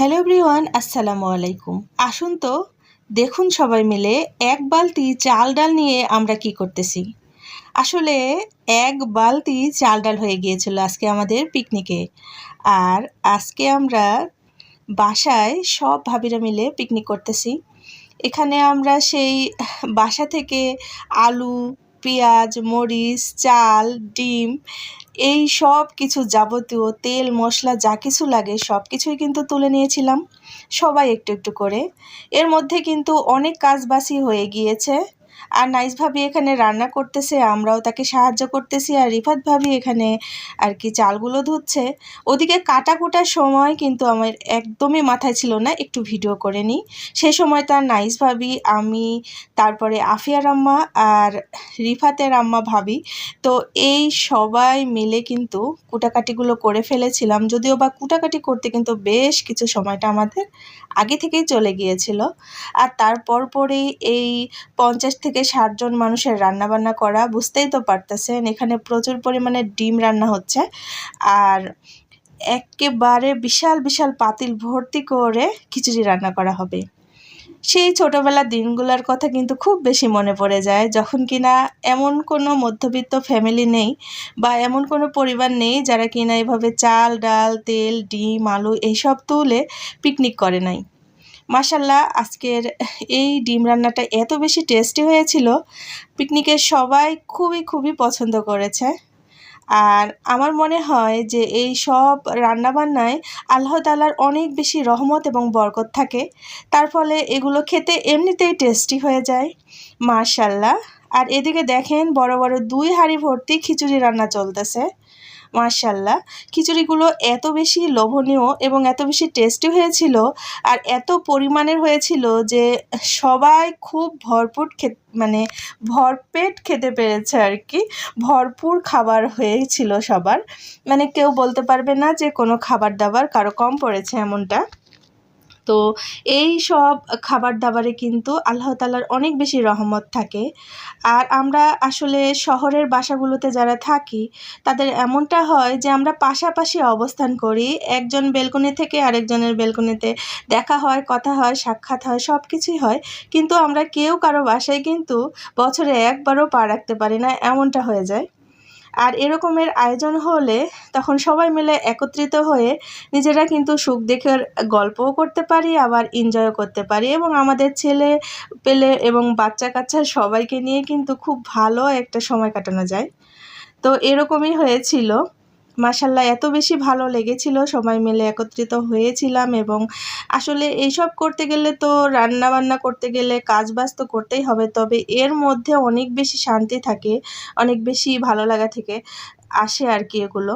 Hello everyone, আসসালামু আলাইকুম। আসুন তো, দেখুন সবাই মিলে এক বালতি চাল ডাল নিয়ে আমরা কি করতেছি। আসলে এক বালতি চাল ডাল হয়ে গিয়েছিল আজকে আমাদের পিকনিকে। আর আজকে আমরা বাসায় সব ভাবিরা মিলে পিকনিক করতেছি। এখানে আমরা সেই বাসা থেকে আলু পেঁয়াজ, মরিচ, চাল, ডিম, এই সব কিছু যাবতীয় তেল, মশলা যা কিছু লাগে সব কিছুই কিন্তু তুলে নিয়েছিলাম। সবাই একটু একটু করে। এর মধ্যে কিন্তু অনেক কাজ বাসি হয়ে গিয়েছে। আর নাইস ভাবি এখানে রান্না করতেছে, আমরাও তাকে সাহায্য করতেছি আর রিফাত ভাবি এখানে আর কি চালগুলো ধুচ্ছে। ওদিকে কাটা কুটার সময় কিন্তু আমার একদমই মাথায় ছিল না, একটু ভিডিও করে নিই। সে সময় তার নাইস ভাবি, আমি, তারপরে আফিয়ার আম্মা আর রিফাতের আম্মা ভাবি। তো এই সবাই মিলে কিন্তু কুটাকাটিগুলো করে ফেলেছিলাম, যদিও বা কুটাকাটি করতে কিন্তু বেশ কিছু সময়টা আমাদের আগে থেকেই চলে গিয়েছিল। আর তারপর পরেই এই পঞ্চাশ থেকে থেকে ষাটজন মানুষের রান্না বান্না করা, বুঝতেই তো পারতেছেন, এখানে প্রচুর পরিমাণে ডিম রান্না হচ্ছে। আর একেবারে বিশাল বিশাল পাতিল ভর্তি করে খিচুড়ি রান্না করা হবে। সেই ছোটোবেলার দিনগুলোর কথা কিন্তু খুব বেশি মনে পড়ে যায়, যখন কিনা এমন কোনো মধ্যবিত্ত ফ্যামিলি নেই বা এমন কোনো পরিবার নেই যারা কিনা এভাবে চাল, ডাল, তেল, ডিম, আলু এইসব তুলে পিকনিক করে নাই। মাসাল্লাহ আজকের এই ডিম রান্নাটা এত বেশি টেস্টি হয়েছিল। পিকনিকে সবাই খুবই খুবই পছন্দ করেছে। আর আমার মনে হয় যে এই সব রান্নাবান্নায় আল্লাহ তালার অনেক বেশি রহমত এবং বরকত থাকে। তার ফলে এগুলো খেতে এমনিতেই টেস্টি হয়ে যায়। মাশাল্লাহ আর এদিকে দেখেন বড় বড় দুই হাঁড়ি ভর্তি খিচুড়ি রান্না চলতেছে। মার্শাল্লাহ খিচুড়িগুলো এত বেশি লোভনীয় এবং এত বেশি টেস্টি হয়েছিল আর এত পরিমাণের হয়েছিল যে সবাই খুব ভরপুর খে মানে ভরপেট খেতে পেরেছে আর কি। ভরপুর খাবার হয়েছিল সবার। মানে কেউ বলতে পারবে না যে কোনো খাবার দাবার কারও কম পড়েছে এমনটা। তো এই সব খাবার দাবারে কিন্তু আল্লাহ তালার অনেক বেশি রহমত থাকে। আর আমরা আসলে শহরের বাসাগুলোতে যারা থাকি, তাদের এমনটা হয় যে আমরা পাশাপাশি অবস্থান করি। একজন বেলকনি থেকে আরেকজনের বেলকনিতে দেখা হয়, কথা হয়, সাক্ষাৎ হয় সব কিছুই হয়। কিন্তু আমরা কেউ কারও বাসায় কিন্তু বছরে একবারও পা রাখতে পারি না, এমনটা হয়ে যায়। আর এরকমের আয়োজন হলে তখন সবাই মিলে একত্রিত হয়ে নিজেরা কিন্তু সুখ দেখে গল্পও করতে পারি, আবার এনজয়ও করতে পারি এবং আমাদের ছেলে পেলে এবং বাচ্চা কাচ্চা সবাইকে নিয়ে কিন্তু খুব ভালো একটা সময় কাটানো যায়। তো এরকমই হয়েছিল। মাসাল্লাহ এত বেশি ভালো লেগেছিল, সবাই মিলে একত্রিত হয়েছিলাম এবং আসলে এইসব করতে গেলে তো রান্না বান্না করতে গেলে কাজ বাজ তো করতেই হবে, তবে এর মধ্যে অনেক বেশি শান্তি থাকে, অনেক বেশি ভালো লাগা থেকে আসে আর কি এগুলো।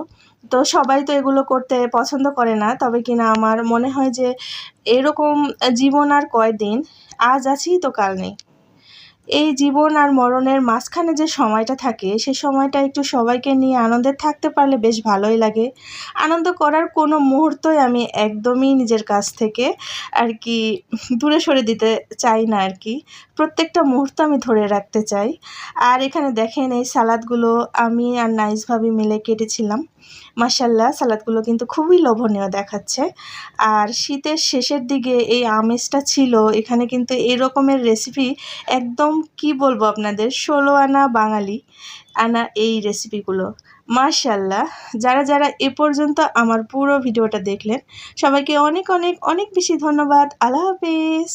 তো সবাই তো এগুলো করতে পছন্দ করে না, তবে কিনা আমার মনে হয় যে এরকম জীবন আর কয়দিন, আজ আছি তো কাল নেই। এই জীবন আর মরণের মাঝখানে যে সময়টা থাকে, সে সময়টা একটু সবাইকে নিয়ে আনন্দে থাকতে পারলে বেশ ভালোই লাগে। আনন্দ করার কোনো মুহূর্তই আমি একদমই নিজের কাছ থেকে আর কি দূরে সরে দিতে চাই না আর কি। প্রত্যেকটা মুহূর্ত আমি ধরে রাখতে চাই। আর এখানে দেখেন এই সালাদগুলো আমি আর নাইসভাবে মিলে কেটেছিলাম। মাসাল্লাহ সালাদগুলো কিন্তু খুবই লোভনীয় দেখাচ্ছে। আর শীতের শেষের দিকে এই আমেজটা ছিল, এখানে কিন্তু এই রকমের রেসিপি একদম কি বলব আপনাদের? ষোলো আনা বাঙালি আনা এই রেসিপিগুলো মার্শাল্লাহ যারা যারা এ পর্যন্ত আমার পুরো ভিডিওটা দেখলেন, সবাইকে অনেক অনেক অনেক বেশি ধন্যবাদ। আল্লাহ হাফিজ।